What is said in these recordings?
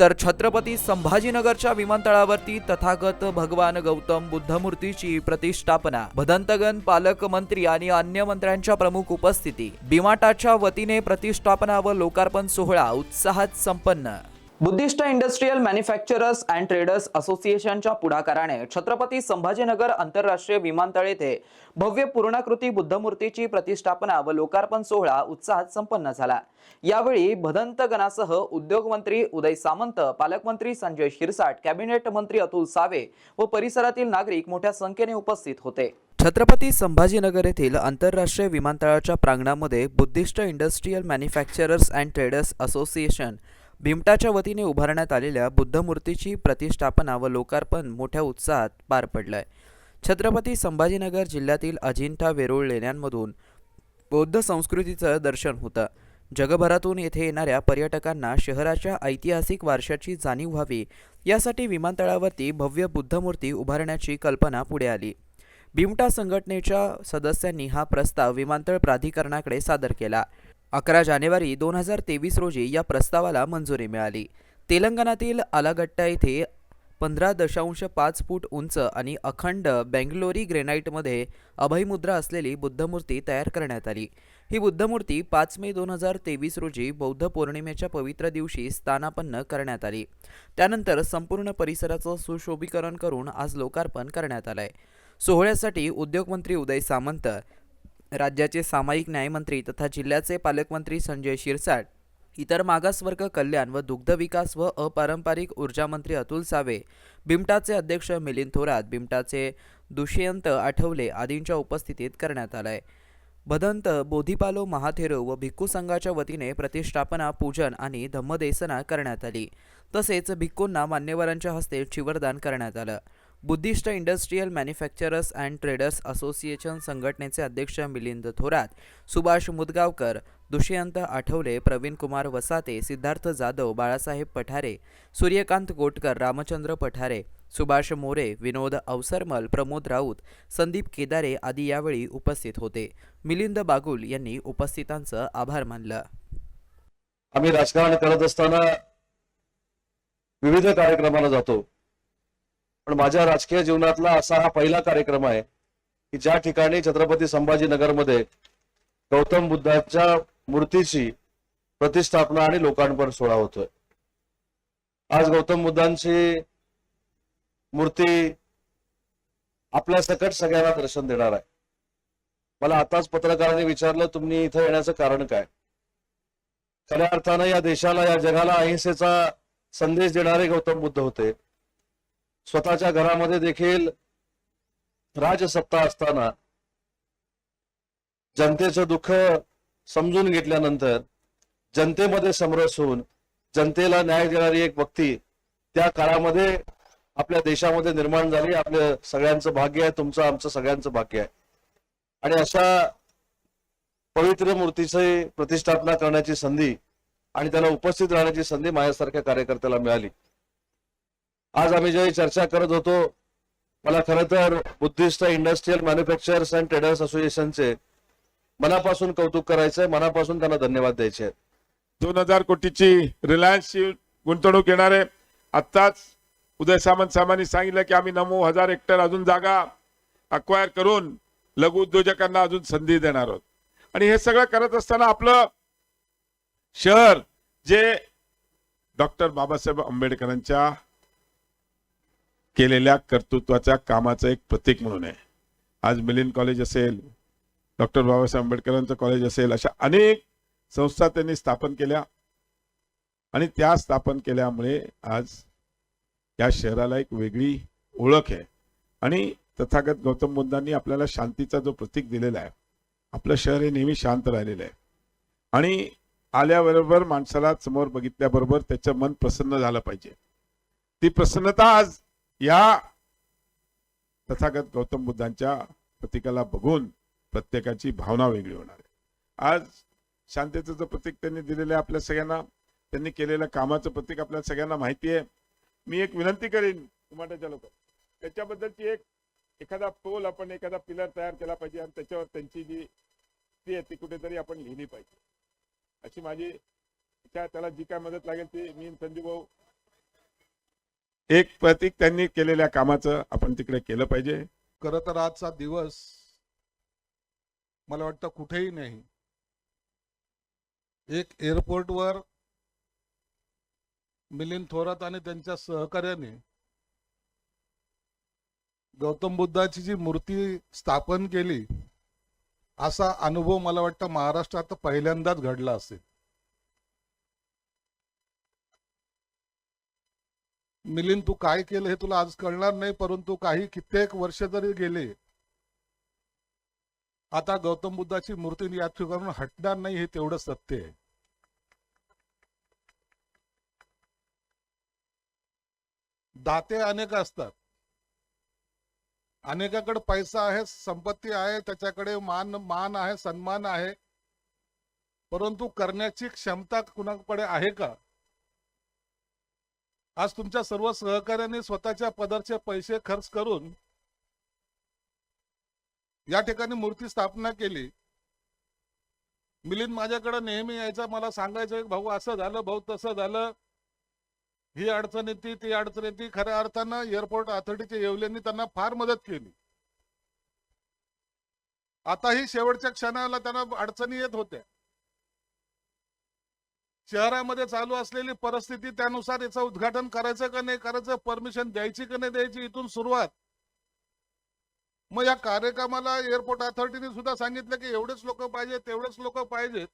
तर छत्रपती संभाजीनगरच्या विमानतळावरती तथागत भगवान गौतम बुद्धमूर्तीची प्रतिष्ठापना. भदंतगण पालकमंत्री आणि अन्य मंत्र्यांच्या प्रमुख उपस्थिती. बिमाटाच्या वतीने प्रतिष्ठापना व लोकार्पण सोहळा उत्साहात संपन्न. Buddhist industrial manufacturers and traders असोसिएशनच्या पुढाकाराने छत्रपती संभाजीनगर आंतरराष्ट्रीय विमानतळ येथे भव्य पूर्णाकृती बुद्धमूर्तीची प्रतिष्ठापना व लोकार्पण सोहळा उत्साहात संपन्न झाला. यावेळी भदंतगणासह उद्योगमंत्री उदय सामंत पालकमंत्री संजय शिरसाट कॅबिनेट मंत्री अतुल सावे व परिसरातील नागरिक मोठ्या संख्येने उपस्थित होते. छत्रपती संभाजीनगर येथील आंतरराष्ट्रीय विमानतळाच्या प्रांगणामध्ये Buddhist industrial manufacturers and traders association भीमटाच्या वतीने उभारण्यात आलेल्या बुद्धमूर्तीची प्रतिष्ठापना व लोकार्पण मोठ्या उत्साहात पार पडलं आहे छत्रपती संभाजीनगर जिल्ह्यातील अजिंठा वेरूळ लेण्यांमधून बौद्ध संस्कृतीचं दर्शन होतं. जगभरातून येथे येणाऱ्या पर्यटकांना शहराच्या ऐतिहासिक वारशाची जाणीव व्हावी यासाठी विमानतळावरती भव्य बुद्धमूर्ती उभारण्याची कल्पना पुढे आली. भीमटा संघटनेच्या सदस्यांनी हा प्रस्ताव विमानतळ प्राधिकरणाकडे सादर केला. अकरा जानेवारी दोन हजार तेवीस रोजी या प्रस्तावाला मंजुरी मिळाली. तेलंगणातील आलागट्टा येथे पंधरा दशांश पाच फूट उंच आणि अखंड बेंगलोरी ग्रेनाईटमध्ये अभयमुद्रा असलेली बुद्धमूर्ती तयार करण्यात आली. ही बुद्धमूर्ती पाच मे दोन हजार तेवीस रोजी बौद्ध पौर्णिमेच्या पवित्र दिवशी स्थानापन्न करण्यात आली. त्यानंतर संपूर्ण परिसराचं सुशोभीकरण करून आज लोकार्पण करण्यात आलंय. सोहळ्यासाठी उद्योगमंत्री उदय सामंत राज्याचे सामायिक न्यायमंत्री तथा जिल्ह्याचे पालकमंत्री संजय शिरसाट इतर मागासवर्ग कल्याण व दुग्ध विकास व अपारंपरिक ऊर्जा मंत्री अतुल सावे बिमटाचे अध्यक्ष मिलिंद थोरात बिमटाचे दुष्यंत आठवले आदींच्या उपस्थितीत करण्यात आलाय. भदंत बोधिपालो महाथेरो व भिक्खू संघाच्या वतीने प्रतिष्ठापना पूजन आणि धम्मदेसना करण्यात आली. तसेच भिक्खूंना मान्यवरांच्या हस्ते चिवरदान करण्यात आलं. Buddhist industrial manufacturers and traders association संघटनेचे अध्यक्ष मिलिंद थोरात सुभाष मुदगावकर दुष्यंत आठवले प्रवीण कुमार वसाते सिद्धार्थ जाधव बाळासाहेब पठारे सूर्यकांत गोटकर रामचंद्र पठारे सुभाष मोरे विनोद अवसरमल प्रमोद राऊत संदीप केदारे आदी यावेळी उपस्थित होते. मिलिंद बागुल यांनी उपस्थितांचं आभार मानलं. आम्ही राजकारण करत असताना विविध कार्यक्रमाला जातो. पण माझ्या राजकीय जीवनातला असा हा पहिला कार्यक्रम आहे की ज्या ठिकाणी छत्रपती संभाजीनगरमध्ये गौतम बुद्धाच्या मूर्तीची प्रतिष्ठापना आणि लोकार्पण सोहळा होतोय. आज गौतम बुद्धांची मूर्ती आपल्या सकट सगळ्यांना दर्शन देणार आहे. मला आताच पत्रकारांनी विचारलं तुम्ही इथं येण्याचं कारण काय? खऱ्या अर्थानं या देशाला या जगाला अहिंसेचा संदेश देणारे गौतम बुद्ध होते. स्वतःच्या घरामध्ये देखील राजसत्ता असताना जनतेचं दुःख समजून घेतल्यानंतर जनतेमध्ये समरस होऊन जनतेला न्याय देणारी एक व्यक्ती त्या काळामध्ये आपल्या देशामध्ये निर्माण झाली. आपल्या सगळ्यांचं भाग्य आहे. तुमचं आमचं सगळ्यांचं भाग्य आहे. आणि अशा पवित्र मूर्तीची प्रतिष्ठापना करण्याची संधी आणि त्याला उपस्थित राहण्याची संधी माझ्यासारख्या कार्यकर्त्याला मिळाली. आज आम्ही जे चर्चा करत होतो मला खरं तर Buddhist industrial manufacturers and traders असोसिएशनचे मनापासून कौतुक करायचंय मनापासून त्यांना धन्यवाद द्यायचे. दोन हजार कोटीची रिलायन्सची गुंतवणूक येणार आहे आत्ताच उदय सामंत साहेबांनी सांगितलं की आम्ही नऊ हजार हेक्टर अजून जागा अक्वायर करून लघु उद्योजकांना अजून संधी देणार आहोत. आणि हे सगळं करत असताना आपलं शहर जे डॉक्टर बाबासाहेब आंबेडकरांच्या केलेल्या कर्तृत्वाच्या कामाचं एक प्रतीक म्हणून आहे. आज मिलिंद कॉलेज असेल डॉक्टर बाबासाहेब आंबेडकरांचं कॉलेज असेल अशा अनेक संस्था त्यांनी स्थापन केल्या. आणि त्या स्थापन केल्यामुळे आज या शहराला एक वेगळी ओळख आहे. आणि तथागत गौतम बुद्धांनी आपल्याला शांतीचा जो प्रतीक दिलेला आहे आपलं शहर हे नेहमी शांत राहिलेलं आहे. आणि आल्याबरोबर माणसाला समोर बघितल्याबरोबर त्याचं मन प्रसन्न झालं पाहिजे. ती प्रसन्नता आज या तथागत गौतम बुद्धांच्या प्रतीकाला बघून प्रत्येकाची भावना वेगळी होणार आहे. आज शांततेचं जो प्रतीक त्यांनी दिलेलं आहे आपल्या सगळ्यांना त्यांनी केलेलं कामाचं प्रतीक आपल्या सगळ्यांना माहिती आहे. मी एक विनंती करीन उमाट्याच्या लोक त्याच्याबद्दलची एक एखादा पोल आपण एखादा पिलर तयार केला पाहिजे आणि त्याच्यावर त्यांची जी ती आहे ती कुठेतरी आपण लिहिली पाहिजे. अशी माझी त्याला जी काय मदत लागेल ती मी आणि संजू भाऊ एक प्रतीक त्यांनी केलेल्या कामाचं आपण तिकडे केलं पाहिजे. खरं तर आजचा दिवस मला वाटतं कुठेही नाही. एक एअरपोर्टवर मिलिंद थोरात आणि त्यांच्या सहकार्याने गौतम बुद्धाची जी मूर्ती स्थापन केली असा अनुभव मला वाटतं महाराष्ट्रात पहिल्यांदाच घडला असेल. मिलिंद तू काय केलं हे तुला आज कळणार नाही परंतु काही कित्येक वर्ष जरी गेले आता गौतम बुद्धाची मूर्ती या ठिकाणून हटणार नाही हे तेवढं सत्य आहे. दाते अनेक असतात. अनेकाकडे पैसा आहे संपत्ती आहे त्याच्याकडे मान मान आहे सन्मान आहे. परंतु करण्याची क्षमता कुणाकडे आहे का? आज तुमच्या सर्व सहकार्याने स्वतःच्या पदरचे पैसे खर्च करून या ठिकाणी मूर्ती स्थापना केली. मिलिंद माझ्याकडे नेहमी यायचा मला सांगायचं भाऊ असं झालं भाऊ तसं झालं. ही अडचण येते ती अडचण येते. खऱ्या अर्थानं एअरपोर्ट अथॉरिटीच्या येवल्यांनी त्यांना फार मदत केली. आता ही शेवटच्या क्षणाला त्यांना अडचणी येत होत्या. शहरामध्ये चालू असलेली परिस्थिती त्यानुसार याचं उद्घाटन करायचं का नाही करायचं परमिशन द्यायची का नाही द्यायची इथून सुरुवात. मग या कार्यक्रमाला एअरपोर्ट अथॉरिटीने सुद्धा सांगितलं की एवढेच लोक पाहिजे तेवढेच लोक पाहिजेत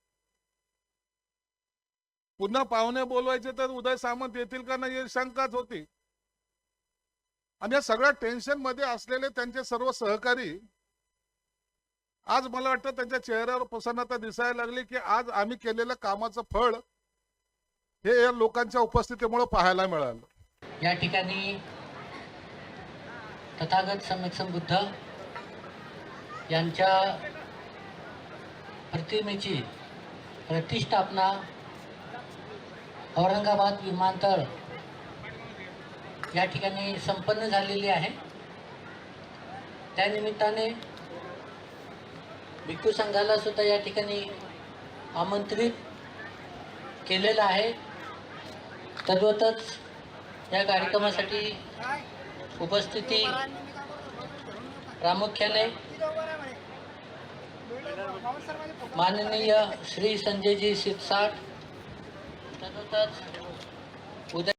पुन्हा पाहुणे बोलवायचे तर उदय सामंत येतील का नाही शंकाच होती. आणि या सगळ्या टेन्शनमध्ये असलेले त्यांचे सर्व सहकारी आज मला वाटतं त्यांच्या चेहऱ्यावर प्रसन्नता दिसायला लागली की आज आम्ही केलेलं कामाचं फळ हे या लोकांच्या उपस्थितीमुळे पाहायला मिळालं. या ठिकाणी तथागत समीक्षम बुद्ध यांच्या प्रतिमेची प्रतिष्ठापना औरंगाबाद विमानतळ या ठिकाणी संपन्न झालेली आहे. त्यानिमित्ताने भिक्खू संघाला सुद्धा या ठिकाणी आमंत्रित केलेलं आहे. तद्वतच या कार्यक्रमासाठी उपस्थिती प्रामुख्याने माननीय श्री संजयजी शिरसाट तद्वतच उदय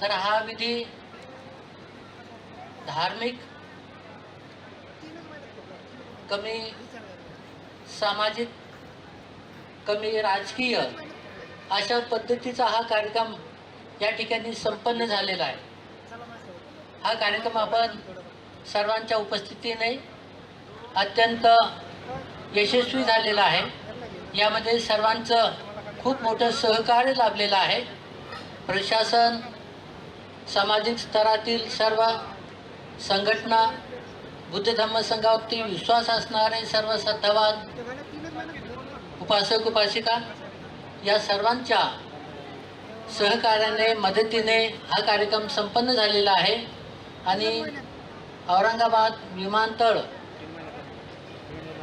तर हा विधी धार्मिक कमी सामाजिक कमी राजकीय अशा पद्धतीचा हा कार्यक्रम या ठिकाणी संपन्न झालेला आहे. हा कार्यक्रम आपण सर्वांच्या उपस्थितीने अत्यंत यशस्वी झालेला आहे. यामध्ये सर्वांचं खूप मोठं सहकार्य लाभलेलं आहे. प्रशासन सामाजिक स्तरातील सर्व संघटना बुद्ध धम्म संघावरती विश्वास असणारे सर्व श्रद्धावान उपासक उपासिका या सर्वांच्या सहकार्याने मदतीने हा कार्यक्रम संपन्न झालेला आहे. आणि औरंगाबाद विमानतळ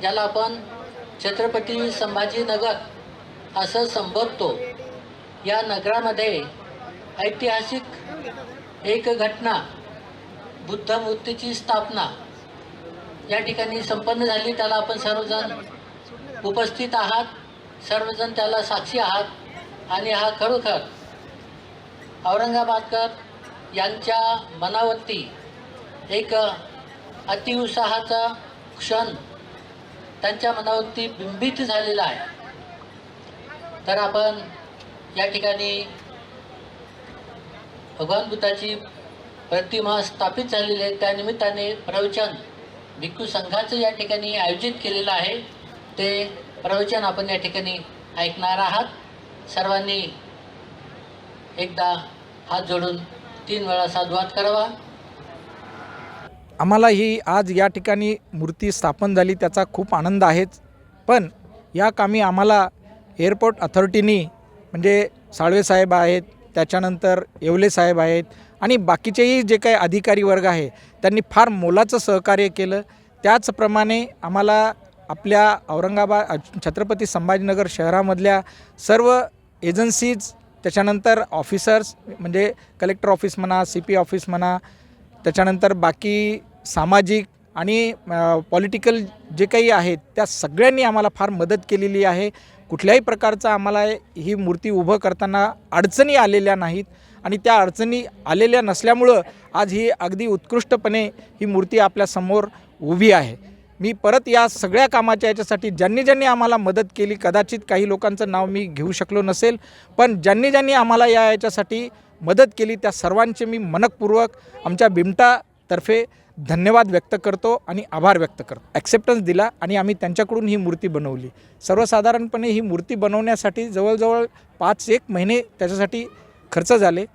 ज्याला आपण छत्रपती संभाजीनगर असं संबोधतो या नगरामध्ये ऐतिहासिक एक घटना बुद्ध मूर्तीची स्थापना या ठिकाणी संपन्न झाली. त्याला आपण सर्वजण उपस्थित आहात. सर्वजण त्याला साक्षी आहात आणि हा खरोखर औरंगाबादकर यांच्या मनावरती एक अतिउत्साहाचा क्षण त्यांच्या मनावरती बिंबित झालेला आहे. तर आपण या ठिकाणी भगवान बुद्धाची प्रतिमा स्थापित झालेली आहे. त्यानिमित्ताने प्रवचन भिक्खू संघाचं या ठिकाणी आयोजित केलेलं आहे. ते प्रवचन आपण या ठिकाणी ऐकणार आहात. सर्वांनी एकदा हात जोडून तीन वेळा साधुवाद करावा. आम्हाला ही आज या ठिकाणी मूर्ती स्थापन झाली त्याचा खूप आनंद आहेच पण या कामी आम्हाला एअरपोर्ट अथॉरिटीनी म्हणजे साळवे साहेब आहेत त्याच्यानंतर येवले साहेब आहेत आणि बाकीचेही जे काही अधिकारी वर्ग आहे त्यांनी फार मोलाचं सहकार्य केलं. त्याचप्रमाणे आम्हाला आपल्या औरंगाबाद छत्रपती संभाजीनगर शहरामधल्या सर्व एजन्सीज त्याच्यानंतर ऑफिसर्स म्हणजे कलेक्टर ऑफिस म्हणा सी पी ऑफिस म्हणा त्याच्यानंतर बाकी सामाजिक आणि पॉलिटिकल जे काही आहेत त्या सगळ्यांनी आम्हाला फार मदत केलेली आहे. कुठल्याही प्रकारचं आम्हाला ही मूर्ती उभं करताना अडचणी आलेल्या नाहीत आणि त्या अडचणी आलेल्या नसल्यामुळं आज ही अगदी उत्कृष्टपणे ही मूर्ती आपल्यासमोर उभी आहे. मी परत या सगळ्या कामाच्या याच्यासाठी ज्यांनी ज्यांनी आम्हाला मदत केली कदाचित काही लोकांचं नाव मी घेऊ शकलो नसेल पण ज्यांनी ज्यांनी आम्हाला या याच्यासाठी मदत केली त्या सर्वांचे मी मनकपूर्वक आमच्या बिमटातर्फे धन्यवाद व्यक्त करतो आणि आभार व्यक्त करतो. ॲक्सेप्टन्स दिला आणि आम्ही त्यांच्याकडून ही मूर्ती बनवली. सर्वसाधारणपणे ही मूर्ती बनवण्यासाठी जवळजवळ पाच एक महिने त्याच्यासाठी खर्च झाले.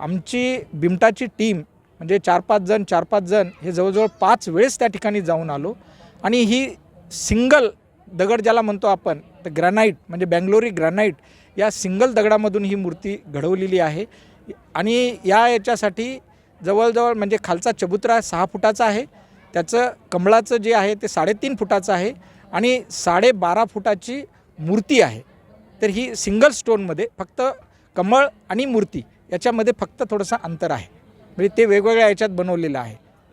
आमची बिमटाची टीम म्हणजे चार पाच जण चार पाच जण हे जवळजवळ पाच वेळेस त्या ठिकाणी जाऊन आलो. आणि ही सिंगल दगड ज्याला म्हणतो आपण तर ग्रॅनाईट म्हणजे बँगलोरी ग्रॅनाईट या सिंगल दगडामधून ही मूर्ती घडवलेली आहे. आणि या याच्यासाठी जवळजवळ म्हणजे खालचा चबुतरा सहा फुटाचा आहे. त्याचं कमळाचं जे आहे ते साडेतीन फुटाचं आहे आणि साडेबारा फुटाची मूर्ती आहे. तर ही सिंगल स्टोनमध्ये फक्त कमळ आणि मूर्ती याच्यामध्ये फक्त थोडंसं अंतर आहे. म्हणजे ते वेगवेगळ्या याच्यात बनवलेलं आहे.